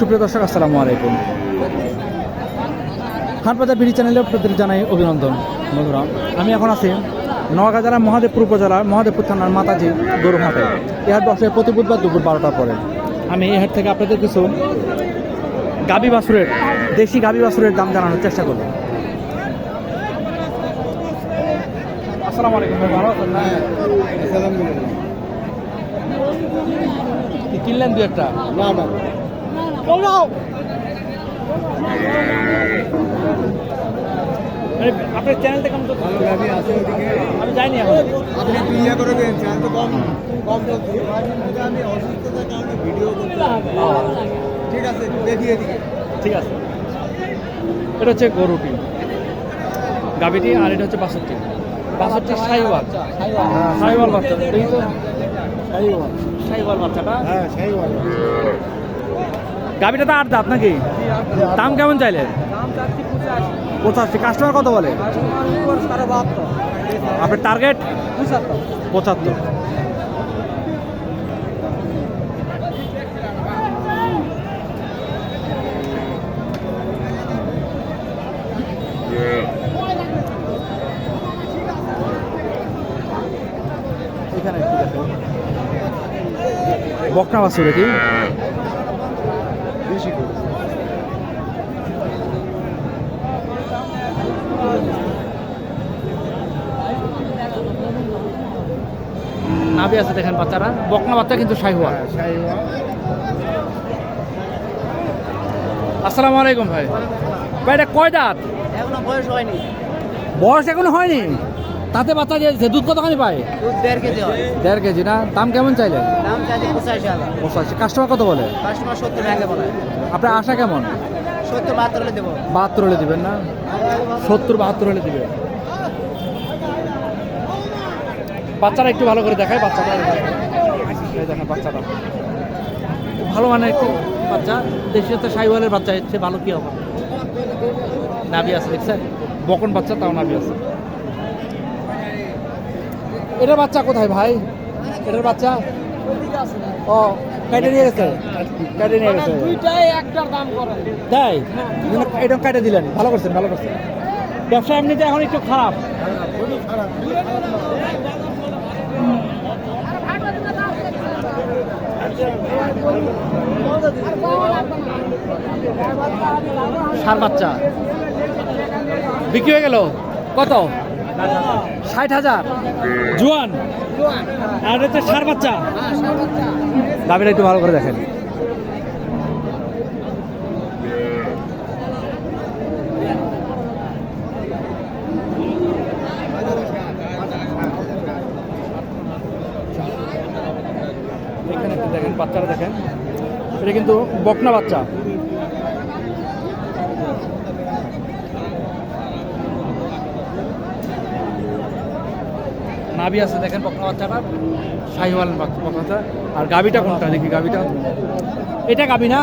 সুপ্রিয় দর্শক আসসালামু আলাইকুম। হাটবাজার বিডি চ্যানেলে আপনাদের জানাই অভিনন্দন। বন্ধুরা আমি এখন আছি নোয়াগাঁ জেলার মহাদেবপুর উপজেলার মহাদেবপুর থানার মাতাজি গরু হাটে এই হাট বসে প্রতি বুধবার দুপুর বারোটার পরে। আমি এই হাট থেকে আপনাদের কিছু গাবি বাসুরের দেশি গাবি বাসুরের দাম জানানোর চেষ্টা করব। আসসালামু আলাইকুম ভালো আছেন? কিনলেন দু একটা? না না। আপনার চ্যানেলটা কেমন? ভালো গাড়ি আছে ওদিকে আমি যাইনি এখন। আপনি একটু ইয়ে করে দেন চ্যানেল তো কম কম চলছে। আমি অসুস্থতার কারণে ভিডিও করতে ঠিক আছে দেখি এদিকে ঠিক আছে। এটা হচ্ছে গরুটি গাবিটি আর এটা হচ্ছে বাসরটি বাসরটি সাইওয়াল। সাইওয়াল। বাচ্চা। এই তো। সাইওয়াল। বাচ্চাটা। হ্যাঁ সেই ভালো গাবিটা তো আট দাঁত নাকি? দাম কেমন চাইলে? পঁচাশি। কাস্টমার কত বলে? আপনার টার্গেট পঁচাত্তর। বকনা বাছুর এটি নাভি আছে দেখেন বাচ্চারা। বকনা বাচ্চা কিন্তু শাহিওয়াল হ্যাঁ আসসালামু আলাইকুম ভাই। ভাই এটা কয় দাঁত? এখনও বয়স হয়নি। বয়স এখনও হয়নি? তাতে বাচ্চা দিয়েছে। দুধ কতখানি পায়? দুধ দেড় কেজি হয়। দেড় কেজি না? দাম কেমন চাইলেন? দাম চাইছে পঁচাশি হাজার। পঁচাশি। কাস্টমার কত বলে? কাস্টমার সত্তর ভেঙে বলে। আপনার আশা কেমন? সত্তর বাহাত্তর হলে দেবো। বাহাত্তর হলে দিবেন না? সত্তর বাহাত্তর হলে দিবেন। বাচ্চারা একটু ভালো করে দেখায় বাচ্চাটা দেখেন বাচ্চাটা। ভালো মানে একটু বাচ্চা। দেশি হচ্ছে সাইওয়ালের বাচ্চা চেয়ে ভালো কী হবে? নাবি আছে দেখছেন? বকন বাচ্চা তাও নাবি আছে। এটার বাচ্চা কোথায় ভাই? এটার বাচ্চা? ও কেটে নিয়ে গেছে? কেটে নিয়ে গেছে। দুইটাই একটার দাম করে। তাই? এটা কেটে দিলেন। ভালো করছেন ভালো করছেন। ব্যবসা এমনিতে এখন একটু খারাপ। খারাপ। সার বাচ্চা। বিক্রি হয়ে গেল। কত? ষাট হাজার। জোয়ান। আর হচ্ছে সার বাচ্চা। দাবিটা একটু ভালো করে দেখেন এখানে একটু দেখেন বাচ্চারা দেখেন। এটা কিন্তু বকনা বাচ্চা। নাভি আছে দেখেন বকনা বাচ্চাটা শাহিওয়াল বকনাটা আর গাবিটা কোনটা দেখি, গাবিটা। এটা গাবি না?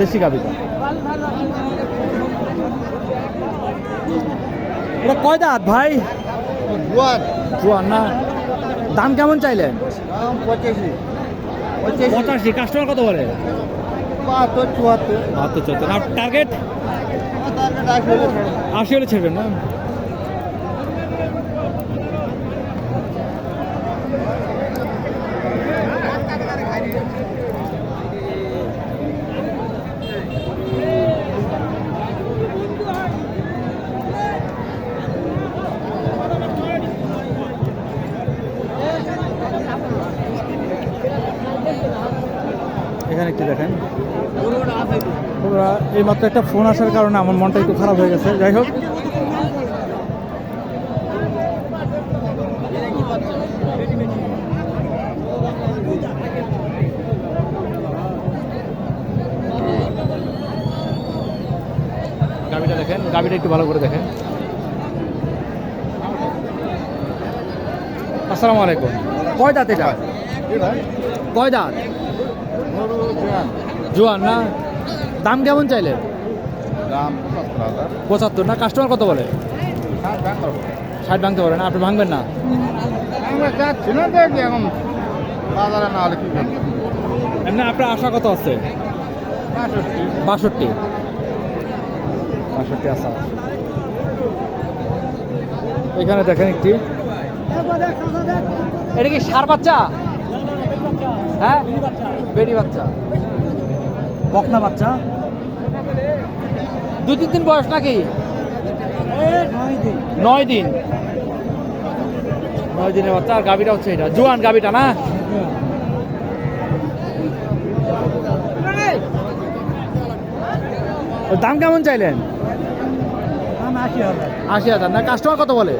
দেশি গাবিটা এটা কয় দাঁত ভাই? জোয়ান। না? দাম কেমন চাইলেন? পঁচাশি। কাস্টমার কত বলে? বাহাত্তর চুয়াত্তর। বাহাত্তর চুয়াত্তর। আর টার্গেট। আশি হলে ছেড়বেন না এখানে একটু দেখেন ওরা এইমাত্র একটা ফোন আসার কারণে আমার মনটা একটু খারাপ হয়ে গেছে। যাই হোক। গাবিটা দেখেন গাবিটা একটু ভালো করে দেখেন। আসসালামু আলাইকুম। কয় দাঁত এটা? কয় দাঁত? জোয়ান না? দাম কেমন চাইলে? দাম পঁচাত্তর না? কাস্টমার কত বলে? ষাট ভাঙতে পারেন আপনি ভাঙবেন না? না দেখি এখন বাজারে না হলে কি এমনি আপনার আশা কত আছে? বাষট্টি। বাষট্টি। আশা এখানে দেখেন একটি। এটা কি সার বাচ্চা? হ্যাঁ? বেড়ি বাচ্চা। বকনা বাচ্চা। দু তিন দিন বয়স নাকি? নয় দিন। নয় দিনের বাচ্চা, আর গাবিটা হচ্ছে এটা, জোয়ান গাবিটা না? দাম কেমন চাইলেন? আশি হাজার। না কাস্টমার কত বলে?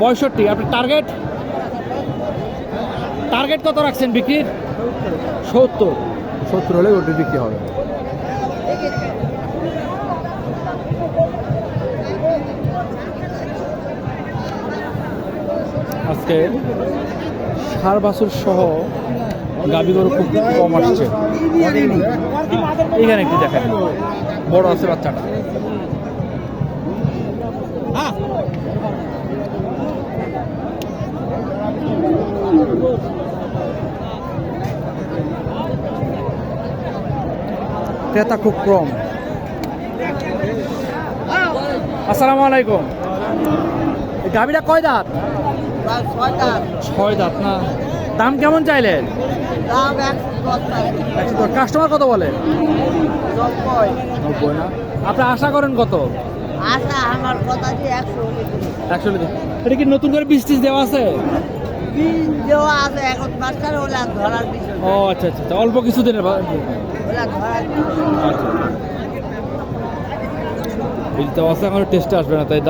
পঁয়ষট্টি। আপনার টার্গেট টার্গেট কত রাখছেন বিক্রির? সত্তর। সত্তর হলে ওটি বিক্রি হবে। আজকে সার বাছুর সহ গাবি গরু খুব কম আসছে। এখানে একটু দেখেন বড় আছে বাচ্চাটা। ক্রেতা খুব কম। আসসালামু আলাইকুম। গাবিটা কয় দাঁত? ছয় দাঁত। না। দাম কেমন চাইলেন? কাস্টমার কত বলে? নব্বই। না। আপনি আশা করেন কত? আশা আমার কথা যে একশো একশো এটা কি নতুন করে বীজ টিজ দেওয়া আছে? ও আচ্ছা আচ্ছা আচ্ছা, অল্প কিছু দিনের বিষয়। আচ্ছা আছে এখন টেস্টে আসবে না তাই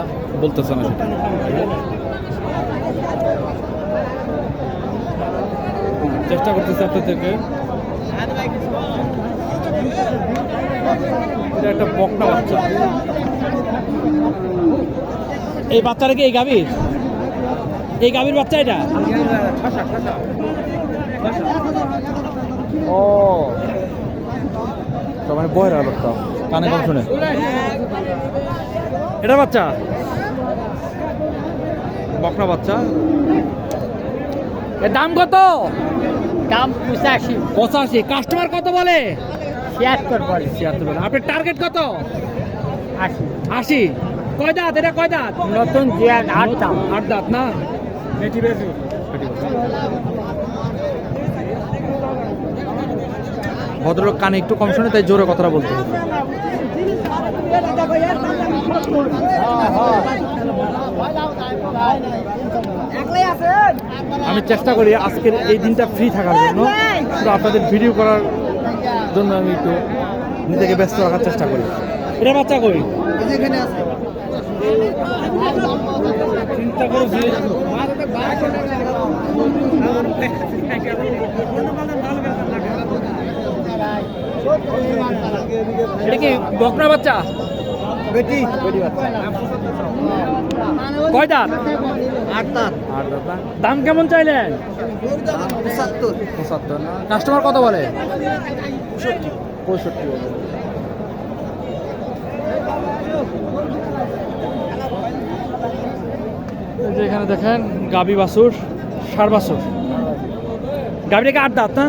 বলতেছে না চেষ্টা করতেছি আপনার থেকে এটা একটা বকনা বাচ্চা। এই বাচ্চাটা কি এই গাভীর? এই গাভীর বাচ্চা এটা? ও। তো মানে বয়ের লোকটা কানে কম শুনে। এটা বাচ্চা? বকনা বাচ্চা। এর দাম কত? দাম পঁচাশি। পঁচাশি। কাস্টমার কত বলে? ছিয়াত্তর বলে। ছিয়াত্তর বলে। আপনার টার্গেট কত? আশি। আশি। কয় দাঁত? এটা কয় দাঁত? নতুন জিয়ার আট দাঁত না? ভদ্রলোক কানে একটু কম শুনে তাই জোরে কথাটা বলতে হবে। আমি চেষ্টা করি আজকের এই দিনটা ফ্রি থাকার জন্য। শুধু আপনাদের ভিডিও করার জন্য আমি একটু নিজেকে ব্যস্ত রাখার চেষ্টা করি। এটা বাচ্চা করি চিন্তা এটা কি বকনা বাচ্চা? বেটি। বেটি বাচ্চা। কয় দাঁত আট দাম আট দাঁত দাম কেমন চাইলেন পঁচাত্তর পঁচাত্তর না কাস্টমার কত বলে পঁয়ষট্টি বলে যে এখানে দেখেন গাবি বাসুর সার বাছুর গাবিটাকে আট দাঁত না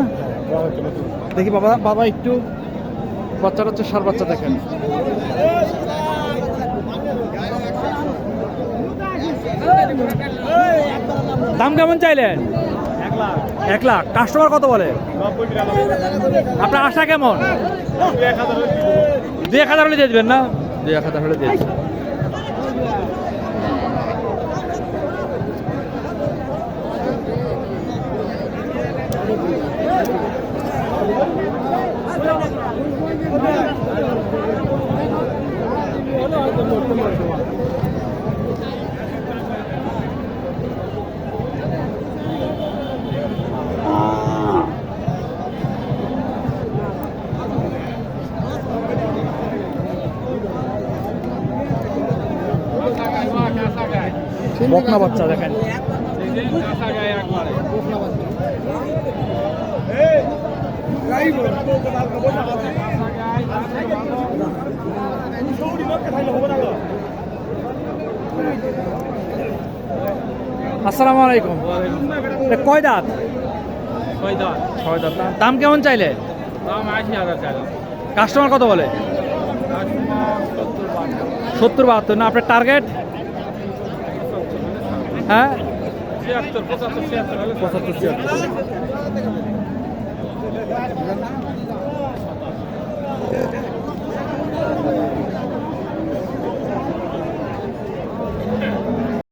দেখি বাবা বাবা একটু বাচ্চাটা হচ্ছে সার বাচ্চা দেখেন দাম কেমন চাইলেন? এক লাখ। কাস্টমার কত বলে? আপনার আশা কেমন? দুই এক হাজার হলে দিয়ে না? দুই এক হাজার হলে দিয়ে। বকনা বাচ্চা দেখেন। আসসালামু আলাইকুম। কয় দাঁত? ছয় দাঁত? দাম কেমন চাইলে? কাস্টমার কত বলে? সত্তর বাহাত্তর। না আপনার টার্গেট? হ্যাঁ? পঁচাত্তর ছিয়াত্তর